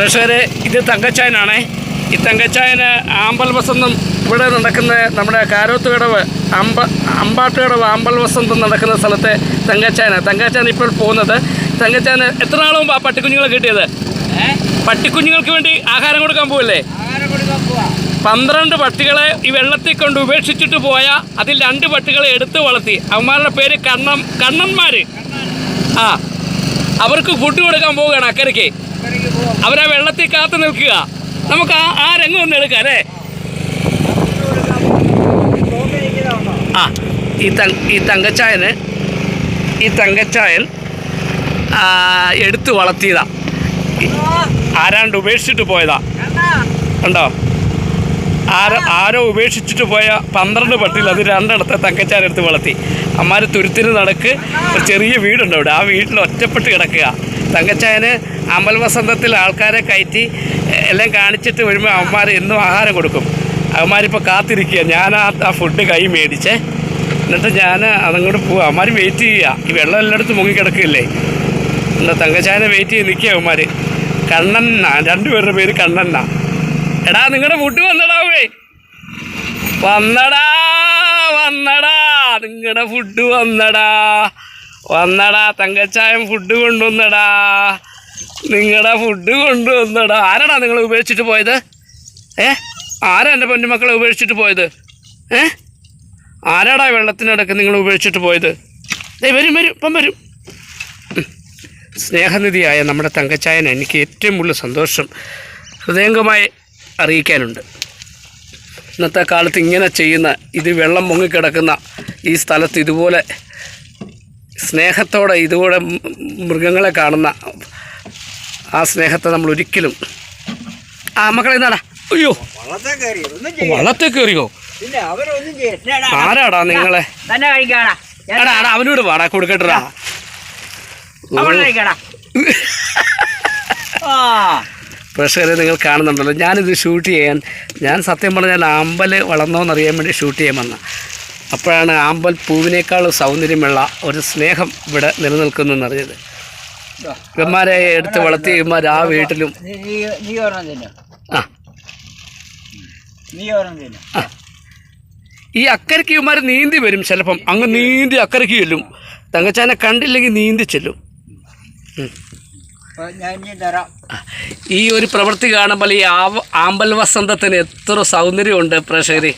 പ്രേക്ഷകരെ ഇത് തങ്കച്ചായനാണേ. ഈ തങ്കച്ചായന് ആമ്പൽ വസന്തം ഇവിടെ നടക്കുന്ന നമ്മുടെ കാരോത്ത് കടവ് അമ്പ അമ്പാട്ട് കടവ് ആമ്പൽ വസന്തം നടക്കുന്ന സ്ഥലത്തെ തങ്കച്ചായന. തങ്കച്ചാൻ ഇപ്പോൾ പോകുന്നത്. തങ്കച്ചാന് എത്ര മുമ്പ് ആ പട്ടിക്കുഞ്ഞുങ്ങളെ കിട്ടിയത്? പട്ടിക്കുഞ്ഞുങ്ങൾക്ക് വേണ്ടി ആഹാരം കൊടുക്കാൻ പോവല്ലേ? പന്ത്രണ്ട് പട്ടികളെ ഈ വെള്ളത്തിൽ കൊണ്ട് ഉപേക്ഷിച്ചിട്ട് പോയ അതിൽ രണ്ട് പട്ടികളെ എടുത്ത് വളർത്തി. അവന്മാരുടെ പേര് കണ്ണൻ കണ്ണന്മാര്. ആ അവർക്ക് ഫുഡ് കൊടുക്കാൻ പോവുകയാണ് അക്കരയ്ക്ക്. അവരാ വെള്ളത്തിൽ കാത്തു നിൽക്കുക. നമുക്ക് ആ ആ രംഗം ഒന്ന് എടുക്കാം അല്ലേ? ആ ഈ തങ് ഈ തങ്കച്ചായന് ഈ തങ്കച്ചായൻ എടുത്ത് വളർത്തിയതാ. ആരാണ്ട് ഉപേക്ഷിച്ചിട്ട് പോയതാ. ഉണ്ടോ ആരോ ആരോ ഉപേക്ഷിച്ചിട്ട് പോയ പന്ത്രണ്ട് പട്ടിയിൽ അത് രണ്ടിടത്തെ തങ്കച്ചാരെടുത്ത് വളർത്തി. അമ്മാര് തുരുത്തിന് നടക്ക് ഒരു ചെറിയ വീടുണ്ട് അവിടെ. ആ വീട്ടിൽ ഒറ്റപ്പെട്ട് കിടക്കുക. തങ്കച്ചായന് അമ്പൽ വസന്തത്തിൽ ആൾക്കാരെ കയറ്റി എല്ലാം കാണിച്ചിട്ട് വരുമ്പോൾ അവന്മാർ എന്നും ആഹാരം കൊടുക്കും. അവന്മാരിപ്പോൾ കാത്തിരിക്കുക. ഞാൻ ആ ആ ഫുഡ് കൈ മേടിച്ചേ. എന്നിട്ട് ഞാൻ അതങ്ങോട്ട് പോവുക അവന്മാർ വെയിറ്റ് ചെയ്യുക. ഈ വെള്ളം എല്ലായിടത്തും മുങ്ങിക്കിടക്കില്ലേ എന്നാൽ തങ്കച്ചായനെ വെയിറ്റ് ചെയ്ത് നിൽക്കുക അവന്മാർ കണ്ണന്ന രണ്ടുപേരുടെ പേര് കണ്ണന്ന എടാ നിങ്ങളുടെ ഫുഡ് വന്നടാവേ വന്നടാ വന്നടാ. നിങ്ങളുടെ ഫുഡ് വന്നടാ. വന്നടാ തങ്കച്ചായം ഫുഡ് കൊണ്ടുവന്നടാ. നിങ്ങളുടെ ഫുഡ് കൊണ്ടുവന്നടാ. ആരാടാ നിങ്ങൾ ഉപേക്ഷിച്ചിട്ട് പോയത്? ഏ? ആരാ എന്റെ പൊന്നുമക്കളെ ഉപേക്ഷിച്ചിട്ട് പോയത്? ഏ? ആരാടാ വെള്ളത്തിനടക്ക് നിങ്ങൾ ഉപേക്ഷിച്ചിട്ട് പോയത്? ദേ വരും വരും ഇപ്പം വരും. സ്നേഹനിധിയായ നമ്മുടെ തങ്കച്ചായൻ എനിക്ക് ഏറ്റവും കൂടുതൽ സന്തോഷം ഹൃദയംഗമായി അറിയിക്കാനുണ്ട്. ഇന്നത്തെ കാലത്ത് ഇങ്ങനെ ചെയ്യുന്ന ഇത് വെള്ളം പൊങ്ങിക്കിടക്കുന്ന ഈ സ്ഥലത്ത് ഇതുപോലെ സ്നേഹത്തോടെ മ് മൃഗങ്ങളെ കാണുന്ന ആ സ്നേഹത്തെ നമ്മൾ ഒരിക്കലും ആ മക്കളെ എന്നാടാ അയ്യോ. വള്ളത്തെ വള്ളത്തിൽ കയറിയോ? ആരാടാ നിങ്ങളെ? എടാ. എടാ അവനോട് വാടാ കൊടുക്കട്ടാ പ്രഷറെ നിങ്ങൾ കാണുന്നുണ്ടല്ലോ. ഞാനിത് ഷൂട്ട് ചെയ്യാൻ ഞാൻ സത്യം പറഞ്ഞാൽ ആമ്പൽ വളർന്നോന്നറിയാൻ വേണ്ടി ഷൂട്ട് ചെയ്യാൻ വന്ന അപ്പോഴാണ് ആമ്പൽ പൂവിനേക്കാൾ സൗന്ദര്യമുള്ള ഒരു സ്നേഹം ഇവിടെ നിലനിൽക്കുന്നു എന്നറിയത് ഇവന്മാരെ എടുത്ത് വളർത്തി ഇവന്മാർ ആ വീട്ടിലും ആ. ഈ അക്കരയ്ക്ക് ഇവന്മാർ നീന്തി വരും ചിലപ്പം. അങ്ങ് നീന്തി അക്കരയ്ക്ക് ചെല്ലും. തങ്കച്ചാനെ കണ്ടില്ലെങ്കിൽ നീന്തി ചെല്ലും. ഈ ഒരു പ്രവൃത്തി കാണുമ്പോൾ ഈ ആമ്പൽ വസന്തത്തിന് എത്ര സൗന്ദര്യമുണ്ട് പ്രേക്ഷകരെ.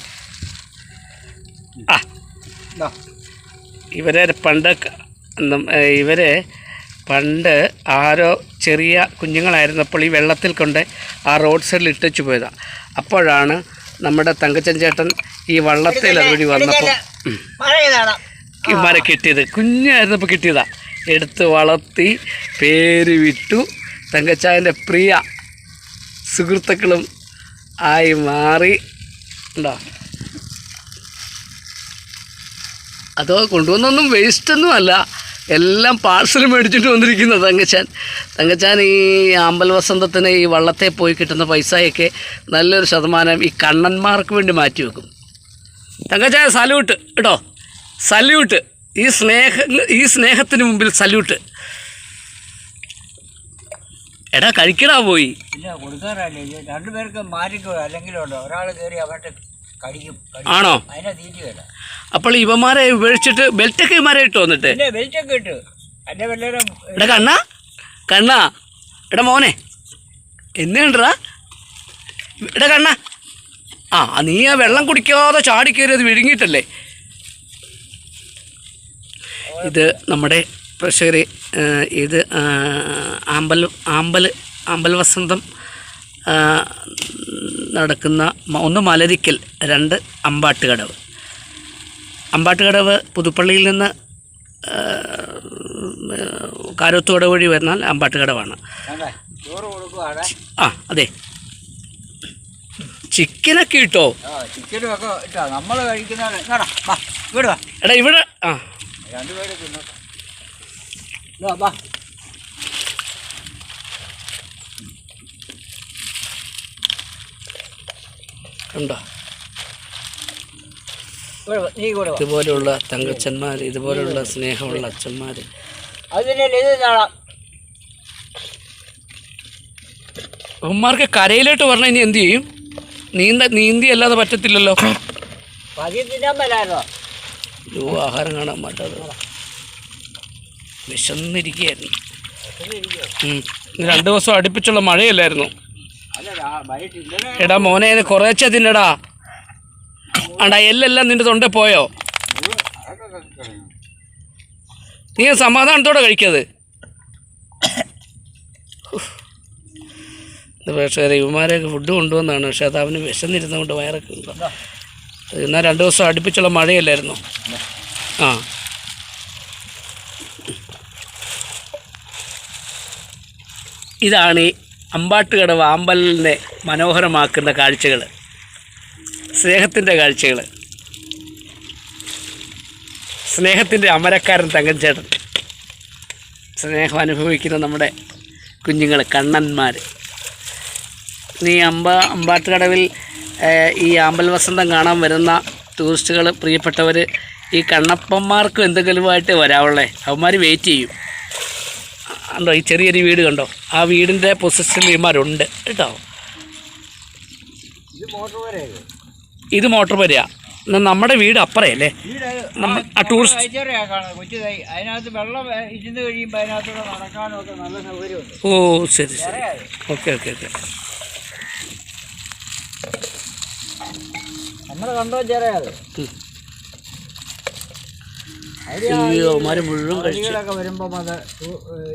ഇവരെ പണ്ട് ഇവരെ പണ്ട് ആരോ ചെറിയ കുഞ്ഞുങ്ങളായിരുന്നപ്പോൾ ഈ വെള്ളത്തിൽ കൊണ്ട് ആ റോഡ് സൈഡിൽ ഇട്ടിച്ചു പോയതാണ് അപ്പോഴാണ് നമ്മുടെ തങ്കച്ചൻ ചേട്ടൻ ഈ വള്ളത്തിൽ അതുവഴി വന്നപ്പോൾ ഇമാരെ കിട്ടിയത്. കുഞ്ഞായിരുന്നപ്പോൾ കിട്ടിയതാ. എടുത്ത് വളർത്തി പേര് വിട്ടു. തങ്കച്ചായന്റെ പ്രിയ സുഹൃത്തുക്കളും ആയി മാറി. ഉണ്ടോ? അതോ കൊണ്ടുവന്നൊന്നും വേസ്റ്റൊന്നും അല്ല എല്ലാം പാഴ്സൽ മേടിച്ചിട്ട് വന്നിരിക്കുന്നത് തങ്കച്ചാൻ. തങ്കച്ചാൻ ഈ അമ്പൽ വസന്തത്തിന് ഈ വള്ളത്തെ പോയി കിട്ടുന്ന പൈസയൊക്കെ നല്ലൊരു ശതമാനം ഈ കണ്ണന്മാർക്ക് വേണ്ടി മാറ്റി വെക്കും തങ്കച്ചായ സല്യൂട്ട്. കേട്ടോ? സല്യൂട്ട്. ഈ സ്നേഹ ഈ സ്നേഹത്തിന് മുമ്പിൽ സല്യൂട്ട്. എടാ കഴിക്കടാ പോയി. ഇല്ല കൊടുക്കാറല്ലേ രണ്ടുപേർക്ക് മാറ്റിക്കോ അല്ലെങ്കിൽ ഒരാൾ കയറി അവരുടെ കടിക്കും. ആണോ? അതിനെ അപ്പോൾ ഇവന്മാരെ ഉപേക്ഷിച്ചിട്ട് ബെൽറ്റൊക്കെ ഇവന്മാരെ ഇട്ട് വന്നിട്ട്? പിന്നെ വെളിച്ചൊക്കെ ഇട്ടു. എന്റെ വല്ലവരും എടാ കണ്ണാ. കണ്ണാ. എടാ മോനെ. എന്തിനാ എടാ കണ്ണാ. ആ നീ ആ വെള്ളം കുടിക്കാതെ ചാടി കയറിയത് വിഴുങ്ങിയിട്ടല്ലേ? ഇത് നമ്മുടെ പ്രഷർ ഇത് ആ, ആമ്പൽ ആമ്പൽ ആമ്പൽ വസന്തം നടക്കുന്ന ഒന്ന് മലരിക്കൽ രണ്ട് അമ്പാട്ടുകടവ്. അമ്പാട്ടുകടവ് പുതുപ്പള്ളിയിൽ നിന്ന് കാരോത്തുകട വഴി വന്നാൽ അമ്പാട്ടുകടവാണ്. ആ അതെ. ചിക്കനൊക്കെ ഇട്ടോ? എടാ ഇവിടെ ആ. രണ്ടുപേരും വാ ഇതുപോലെയുള്ള തങ്കച്ചന്മാർ ഇതുപോലെയുള്ള സ്നേഹമുള്ള അച്ഛന്മാർ ഉമ്മാർക്ക് കരയിലോട്ട് പറഞ്ഞാൽ ഇനി എന്ത് ചെയ്യും? നീന്ത നീന്തി അല്ലാതെ പറ്റത്തില്ലല്ലോ അയ്യോ ആഹാരം കാണാൻ പറ്റാതെ വിശന്നിരിക്കുകയായിരുന്നു. രണ്ട് ദിവസം അടുപ്പിച്ചുള്ള മഴയല്ലായിരുന്നു. എടാ മോനെ കുറേശ്ശെ തിന്നടാ. അണ്ടാ എല്ലെല്ലാം നിന്റെ തൊണ്ട പോയോ? നീ സമാധാനത്തോടെ കഴിക്കത്. പക്ഷേ ഇവന്മാരെയൊക്കെ ഫുഡ് കൊണ്ടുവന്നാണ്. പക്ഷെ അത് അവന് വിശന്നിരുന്നതുകൊണ്ട് വയറൊക്കെ ഉണ്ടോ? എന്നാൽ രണ്ട് ദിവസം അടുപ്പിച്ചുള്ള മഴയല്ലായിരുന്നു? ആ. ഇതാണ് അമ്പാട്ടുകടവ് ആമ്പലിനെ മനോഹരമാക്കുന്ന കാഴ്ചകൾ. സ്നേഹത്തിന്റെ കാഴ്ചകൾ. സ്നേഹത്തിന്റെ അമരക്കാരൻ തങ്കഞ്ചേട്ടൻ സ്നേഹം അനുഭവിക്കുന്ന നമ്മുടെ കുഞ്ഞുങ്ങൾ കണ്ണന്മാർ നീ അമ്പ അമ്പാട്ടുകടവിൽ ഈ ആമ്പൽ വസന്തം കാണാൻ വരുന്ന ടൂറിസ്റ്റുകൾ പ്രിയപ്പെട്ടവർ ഈ കണ്ണപ്പന്മാർക്കും എന്തെങ്കിലുമായിട്ട് വരാവുള്ളേ? അവന്മാർ വെയിറ്റ് ചെയ്യും. കണ്ടോ ഈ ചെറിയൊരു വീട് കണ്ടോ? ആ വീടിന്റെ പൊസിഷനിൽ ഇമാരുണ്ട് കേട്ടോ. ഇത് മോട്ടോർ വരെയാ. നമ്മുടെ വീട് അപ്പറയല്ലേ? ആ ടൂറിസ്റ്റ് ഓ ശരി ശരി. Okay okay okay. നമ്മൾ കണ്ടോ ചെറിയത് അവന്മാർ മുഴുവൻ കഴിച്ചു. കളികളൊക്കെ വരുമ്പം അത്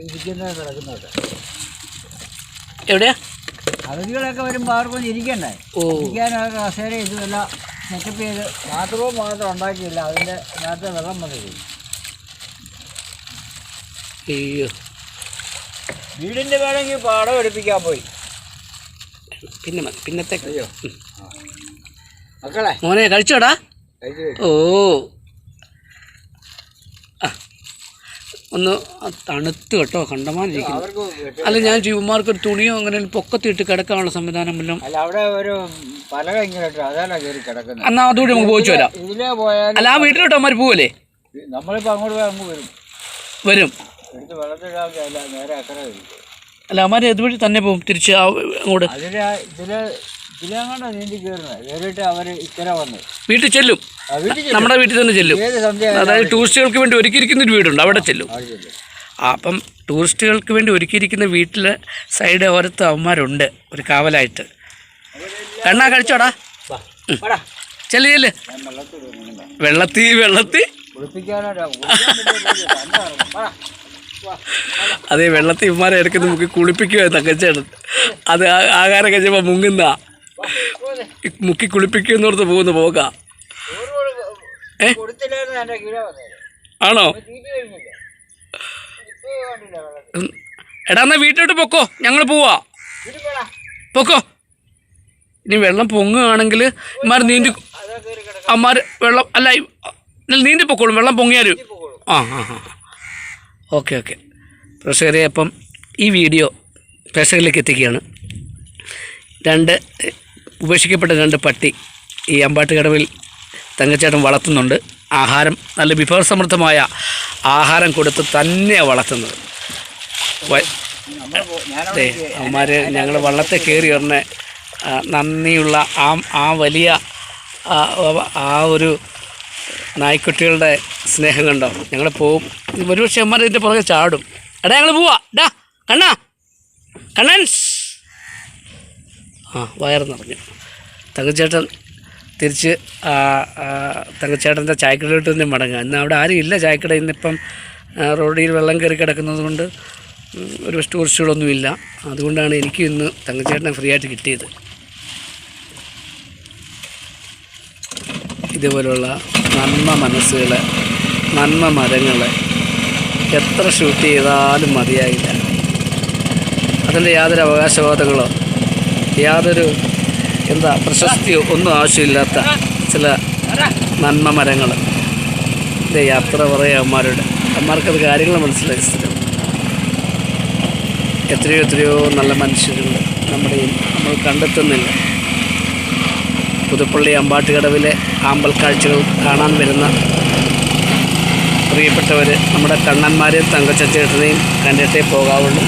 ഇരിക്കുന്നത് കിടക്കുന്നുണ്ട്. എവിടെയാ? അവധികളൊക്കെ വരുമ്പോൾ ആർക്കും ഇരിക്കണ്ടേ? ഇരിക്കാനൊക്കെ കസേര ഇതുമെല്ലാം സെറ്റപ്പ് ചെയ്ത് ബാത്റൂം മാത്രം ഉണ്ടാക്കിയില്ല അതിന്റെ അതിനകത്ത് വെള്ളം വന്നു അയ്യോ. വീടിന്റെ വേണമെങ്കിൽ പാടം എടുപ്പിക്കാൻ പോയി. പിന്നെ മതി പിന്നത്തേക്ക് അയ്യോ. മക്കളെ. മോനെ കഴിച്ചോടാ? കഴിച്ചു. ഓ ആ ഒന്ന് തണുത്ത് കേട്ടോ കണ്ടമാനിരിക്കുന്നു. അല്ല ഞാൻ ജീവന്മാർക്ക് ഒരു തുണിയോ അങ്ങനെ പൊക്കത്തിട്ട് കിടക്കാനുള്ള സംവിധാനം അവിടെ ഒരു പലക ഇങ്ങനെ ഇട്ടു അതാണ് കയറി കിടക്കുന്നത്? എന്നാൽ അതുകൂടി നമുക്ക് പോയിച്ചു വരാം. ഇതിലേ പോയാൽ അല്ല ആ വീട്ടിലോട്ട് അവന്മാർ പോവല്ലേ? നമ്മളിപ്പോൾ അങ്ങോട്ട് പോയി അങ്ങ് വരും. വരും. എടുത്ത് വെള്ളത്തിലാക്കി അല്ല നേരെ അക്കരെ വരും. അല്ല അവന്മാർ ഇതുവഴി തന്നെ പോകും? തിരിച്ച് അങ്ങോട്ട്? അതിൽ ഇതിൽ ഇതിലെങ്ങാണ്ടോ നീന്തി കയറുന്നത് കയറിയിട്ട് അവർ ഇക്കരെ വന്നു. വീട്ടിൽ ചെല്ലും. നമ്മുടെ വീട്ടിൽ തന്നെ ചെല്ലും. അതായത് ടൂറിസ്റ്റുകൾക്ക് വേണ്ടി ഒരുക്കിയിരിക്കുന്ന ഒരു വീടുണ്ട് അവിടെ ചെല്ലും. അപ്പം ടൂറിസ്റ്റുകൾക്ക് വേണ്ടി ഒരുക്കിയിരിക്കുന്ന വീട്ടിൽ സൈഡ് ഓരത്ത് അവന്മാരുണ്ട് ഒരു കാവലായിട്ട്. കണ്ണാ കഴിച്ചോടാ. ചെല്ല് ചെല്ല്. വെള്ളത്തി വെള്ളത്തി. അതെ വെള്ളത്തി ഇവന്മാരെ എടുക്കുന്ന മുക്കി കുളിപ്പിക്കുക തക്കച്ചേട്ടൻ അത് ആഹാരം കഴിച്ചപ്പോൾ മുങ്ങുന്ന വാ, പോരെ. മുക്കി കുളിപ്പിക്കുന്നോർത്ത് പോകുന്ന പോക. ഏ? ആണോ. എടാ എന്നാ വീട്ടിലോട്ട് പൊക്കോ. ഞങ്ങൾ പോവാ. പൊക്കോ. ഇനി വെള്ളം പൊങ്ങുകയാണെങ്കിൽ ഇമാർ നീന്തി അമ്മാർ വെള്ളം അല്ല നീന്തി പൊക്കോളും. വെള്ളം പൊങ്ങിയാലും ആ ആ ആ. Okay okay. പ്രേക്ഷകരെ അപ്പം ഈ വീഡിയോ പ്രഷറിലേക്ക് എത്തിക്കുകയാണ്. രണ്ട് ഉപേക്ഷിക്കപ്പെട്ട രണ്ട് പട്ടി ഈ അമ്പാട്ടുകടവിൽ തങ്കച്ചേട്ടൻ വളർത്തുന്നുണ്ട്. ആഹാരം നല്ല വിഭവസമൃദ്ധമായ ആഹാരം കൊടുത്ത് തന്നെയാണ് വളർത്തുന്നത്. അവന്മാർ ഞങ്ങൾ വള്ളത്തെ കയറി ഉടനെ നന്ദിയുള്ള ആ ആ വലിയ ആ ഒരു നായ്ക്കുട്ടികളുടെ സ്നേഹം കണ്ടോ? ഞങ്ങൾ പോവും. ഒരുപക്ഷെ അമ്മമാർ ഇതിന്റെ പുറകെ ചാടും. എടാ ഞങ്ങൾ പോവാ. ഡാ കണ്ണാ. കണ്ണൻസ്. ആ വയറ് നിറഞ്ഞു തങ്കച്ചേട്ടൻ തിരിച്ച് തങ്കച്ചേട്ടന്റെ ചായക്കടയിലോട്ട് തന്നെ മടങ്ങുക. ഇന്ന് അവിടെ ആരും ഇല്ല ചായക്കട. ഇന്നിപ്പം റോഡിൽ വെള്ളം കയറി കിടക്കുന്നത് കൊണ്ട് ഒരു ടൂറിസ്റ്റുകളൊന്നുമില്ല അതുകൊണ്ടാണ് എനിക്ക് ഇന്ന് തങ്കച്ചേട്ടനെ ഫ്രീ ആയിട്ട് കിട്ടിയത്. ഇതുപോലുള്ള നന്മ മനസ്സുകൾ നന്മ മരങ്ങൾ എത്ര ഷൂട്ട് ചെയ്താലും മതിയായില്ല. അതിന്റെ യാതൊരു അവകാശവാദങ്ങളോ യാതൊരു എന്താ പ്രശസ്തിയോ ഒന്നും ആവശ്യമില്ലാത്ത ചില നന്മ മരങ്ങൾ. ഇത് യാത്ര പറയുക അമ്മമാരുടെ അമ്മമാർക്കത് കാര്യങ്ങൾ മനസ്സിലായി സ്ഥിരം. എത്രയോ എത്രയോ നല്ല മനുഷ്യരുണ്ട് നമ്മുടെ നമ്മൾ കണ്ടെത്തുന്നില്ല. പുതുപ്പള്ളി അമ്പാട്ടുകടവിലെ ആമ്പൽ കാഴ്ചകൾ കാണാൻ വരുന്ന പ്രിയപ്പെട്ടവർ നമ്മുടെ കണ്ണന്മാരെയും തങ്കച്ചേട്ടനെയും കണ്ടിട്ടേ പോകാവുള്ളൂ.